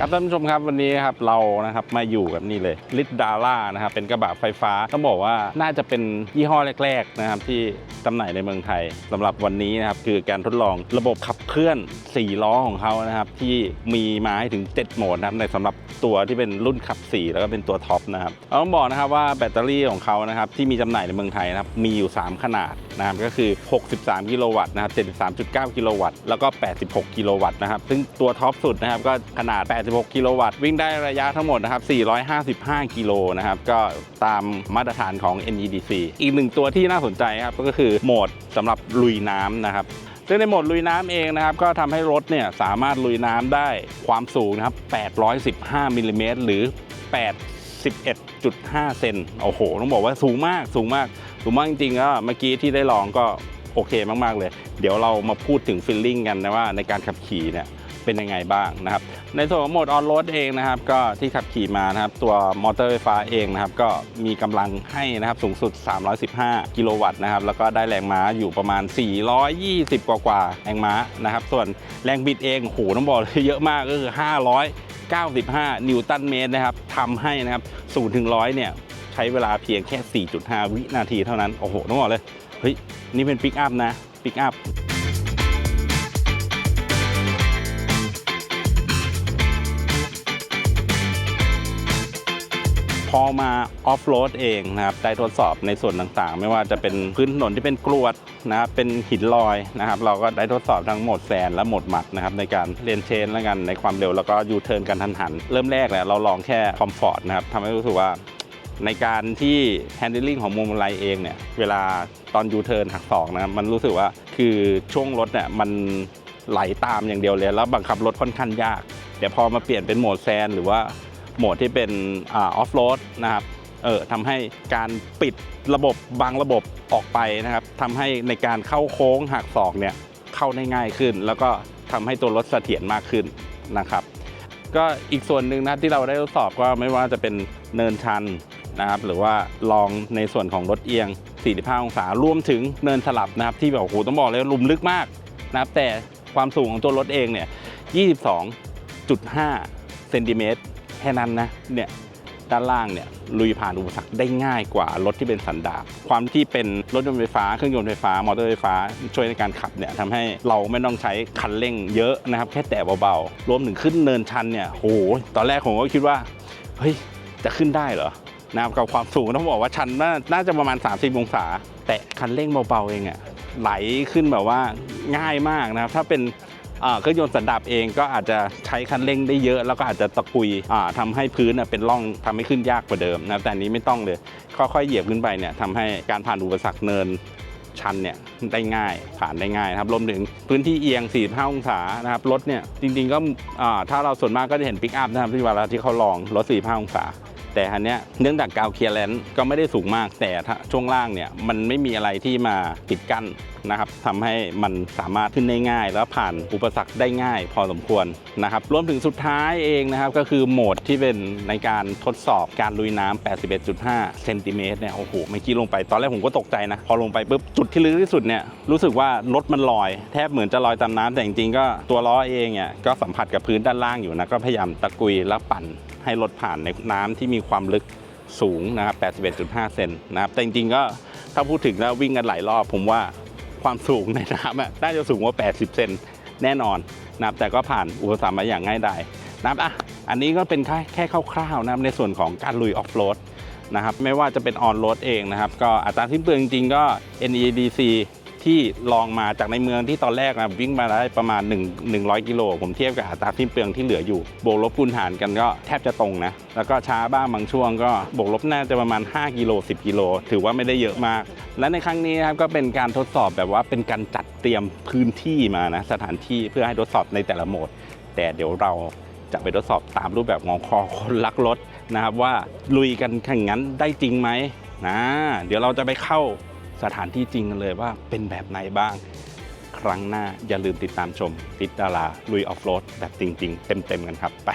ครับท่านผู้ชมครับวันนี้ครับเรานะครับมาอยู่กับนี่เลยลิดดาร่านะครับเป็นกระบะไฟฟ้าต้องบอกว่าน่าจะเป็นยี่ห้อแรกๆนะครับที่จำหน่ายในเมืองไทยสำหรับวันนี้นะครับคือการทดลองระบบขับเคลื่อน 4 ล้อของเขานะครับที่มีมาให้ถึง 7 โหมดนะครับในสำหรับตัวที่เป็นรุ่นขับ 4 แล้วก็เป็นตัวท็อปนะครับต้องบอกนะครับว่าแบตเตอรี่ของเขานะครับที่มีจำหน่ายในเมืองไทยนะครับมีอยู่ 3 ขนาด นะครับก็คือ 63 กิโลวัตต์นะครับ73.9 กิโลวัตต์แล้วก็ 86 กิโลวัตต์นะครับซึ่งตัวท็อปสุดนะครับก็ขนาด 86 กิโลวัตต์วิ่งได้ระยะทั้งหมดนะครับ 455 กิโลนะครับก็ตามมาตรฐานของ NEDC อีกหนึ่งตัวที่น่าสนใจครับก็คือโหมดสำหรับลุยน้ำนะครับซึ่งในโหมดลุยน้ำเองนะครับ ก็ทำให้รถเนี่ยสามารถลุยน้ำได้ความสูงนะครับ 815มิลลิเมตรหรือ 81.5เซน โอ้โห ต้องบอกว่าสูงมาก สูงมาก สูงมาจริงๆก็เมื่อกี้ที่ได้ลองก็โอเคมากๆเลย เดี๋ยวเรามาพูดถึงฟีลลิ่งกันนะว่าในการขับขี่เนี่ยเป็นยังไงบ้างนะครับ ในส่วนของโหมดออนโรดเองนะครับ ก็ที่ขับขี่มานะครับ ตัวมอเตอร์ไฟฟ้าเองนะครับ ก็มีกำลังให้นะครับสูงสุด 315 กิโลวัตต์นะครับ แล้วก็ได้แรงม้าอยู่ประมาณ 420 กว่ากว่าแรงม้านะครับ ส่วนแรงบิดเองโหต้องบอกเลยเยอะมากก็คือ 595 นิวตันเมตรนะครับทำให้นะครับ0ถึง100 เนี่ย ใช้เวลาเพียงแค่ 4.5 วินาทีเท่านั้น โอ้โห ต้องบอกเลย เฮ้ย นี่เป็นปิกอัพนะ ปิกอัพพอมาออฟโรดเองนะครับได้ทดสอบในส่วนต่างๆ ไม่ว่าจะเป็นพื้นถนนที่เป็นกรวดนะครับเป็นหินลอยนะครับ เราก็ได้ทดสอบทั้งโหมดแซนและโหมดหมัดนะครับในการเรียนเชนแล้วกันในความเร็วแล้วก็ยูเทิร์นกันทันหัน เริ่มแรกแหละเราลองแค่คอมฟอร์ตนะครับทำให้รู้สึกว่า ในการที่ handling ของมุมไลเองเนี่ยเวลาตอนยูเทิร์นหักศอกนะครับมันรู้สึกว่าคือช่วงรถเนี่ยมันไหลตามอย่างเดียวเลย แล้วบังคับรถค่อนข้างยากแต่พอมาเปลี่ยนเป็นโหมดแซนหรือว่าโหมดที่เป็นออฟโรดนะครับเออทำให้การปิดระบบบางระบบออกไปนะครับทำให้ในการเข้าโค้งหักศอกเนี่ยเข้าได้ง่ายขึ้น แล้วก็ทำให้ตัวรถเสถียรมากขึ้นนะครับ ก็อีกส่วนหนึ่งนะที่เราได้ทดสอบก็ไม่ว่าจะเป็นเนินชัน นะครับ หรือว่าลองในส่วนของรถเอียง 45 องศารวมถึงเนินสลับนะครับ ที่แบบโอ้โหต้องบอกเลยลุมลึกมากนะครับ แต่ความสูงของตัวรถเองเนี่ย 22.5 เซนติเมตรแค่นั้นนะเนี่ยด้านล่างเนี่ยลุยผ่านอุปสรรคได้ง่ายกว่ารถที่เป็นสันดาปความที่เป็นรถยนต์ไฟฟ้าเครื่องยนต์ไฟฟ้ามอเตอร์ไฟฟ้าช่วยในการขับเนี่ยทำให้เราไม่ต้องใช้คันเร่งเยอะนะครับ แค่แตะเบาๆ รวมถึงขึ้นเนินชันเนี่ยโหตอนแรกผมก็คิดว่า เฮ้ย จะขึ้นได้เหรอ นะครับกับความสูงต้องบอกว่าชันน่านาจะประมาณ 30 องศา แต่คันเร่งเบาๆเองอะไหลขึ้นแบบว่าง่ายมากนะครับ ถ้าเป็นเครื่องยนต์สันดาปเองก็อาจจะใช้คันเร่งได้เยอะแล้วก็อาจจะตะกุยอ่าทำให้พื้นเป็นร่องทำให้ขึ้นยากกว่าเดิมนะแต่นี้ไม่ต้องเลยค่อยๆเหยียบขึ้นไปเนี่ยทำให้การผ่านอุปสรรคเนินชันเนี่ยได้ง่ายผ่านได้ง่ายครับรวมถึงพื้นที่เอียง 45 องศานะครับรถเนี่ยจริงๆก็ถ้าเราส่วนมากก็จะเห็นปิกอัพนะครับที่เวลาที่เขาลองรถ 45 องศา แต่อันเนี้ยเนื่องจากกาวเคลียร์แลนด์ก็ไม่ได้สูงมาก แต่ช่วงล่างเนี่ยมันไม่มีอะไรที่มาปิดกั้นนะครับทำให้มันสามารถขึ้นได้ง่าย แล้วผ่านอุปสรรคได้ง่าย พอสมควรนะครับรวมถึงสุดท้ายเองนะครับก็คือโหมดที่เป็นในการทดสอบการลุยน้ำ81.5 เซนติเมตรเนี่ยโอ้โหเมื่อกี้ลงไปตอนแรกผมก็ตกใจนะ พอลงไปปุ๊บจุดที่ลึกที่สุดเนี่ยรู้สึกว่ารถมันลอย แทบเหมือนจะลอยตามน้ำแต่จริงๆก็ตัวล้อเองเนี่ยก็สัมผัสกับพื้นด้านล่างอยู่นะก็พยายามตะกุยแล้วปั่น ให้รถผ่านในน้ำที่มีความลึกสูงนะครับ 81.5 เซนนะครับ แต่จริงๆก็ถ้าพูดถึงแล้ววิ่งกันหลายรอบ ผมว่าความสูงในน้ำอะน่าจะสูงกว่า 80 เซนแน่นอนนะครับ แต่ก็ผ่านอุปสรรคมาอย่างง่ายดายนะครับอะอันนี้ก็เป็นแค่แค่คร่าวๆนะครับในส่วนของการลุยออฟโรดนะครับ ไม่ว่าจะเป็นออนโรดเองนะครับ ก็อัตราสิ้นเปลืองจริงๆก็ NEDC ที่ลองมาจากในเมืองที่ตอนแรกนะวิ่งมาได้ประมาณ 1 100 กิโล ผมเทียบกับอัตราสิ้นเปลืองที่เหลืออยู่บวกลบคูณหารกันก็แทบจะตรงนะ แล้วก็ช้าบ้างบางช่วงก็บวกลบน่าจะประมาณ 5 กิโล 10 กิโล ถือว่าไม่ได้เยอะมาก และในครั้งนี้นะครับก็เป็นการทดสอบแบบว่าเป็นการจัดเตรียมพื้นที่มานะสถานที่เพื่อให้ทดสอบในแต่ละโหมด แต่เดี๋ยวเราจะไปทดสอบตามรูปแบบของคอคนรักรถนะครับว่าลุยกันแข่งงั้นได้จริงไหมนะเดี๋ยวเราจะไปเข้า สถานที่จริงกันเลยว่าเป็นแบบไหนบ้าง ครั้งหน้าอย่าลืมติดตามชม ติดดาราลุยออฟโรดแบบจริง ๆ เต็มๆกันครับไป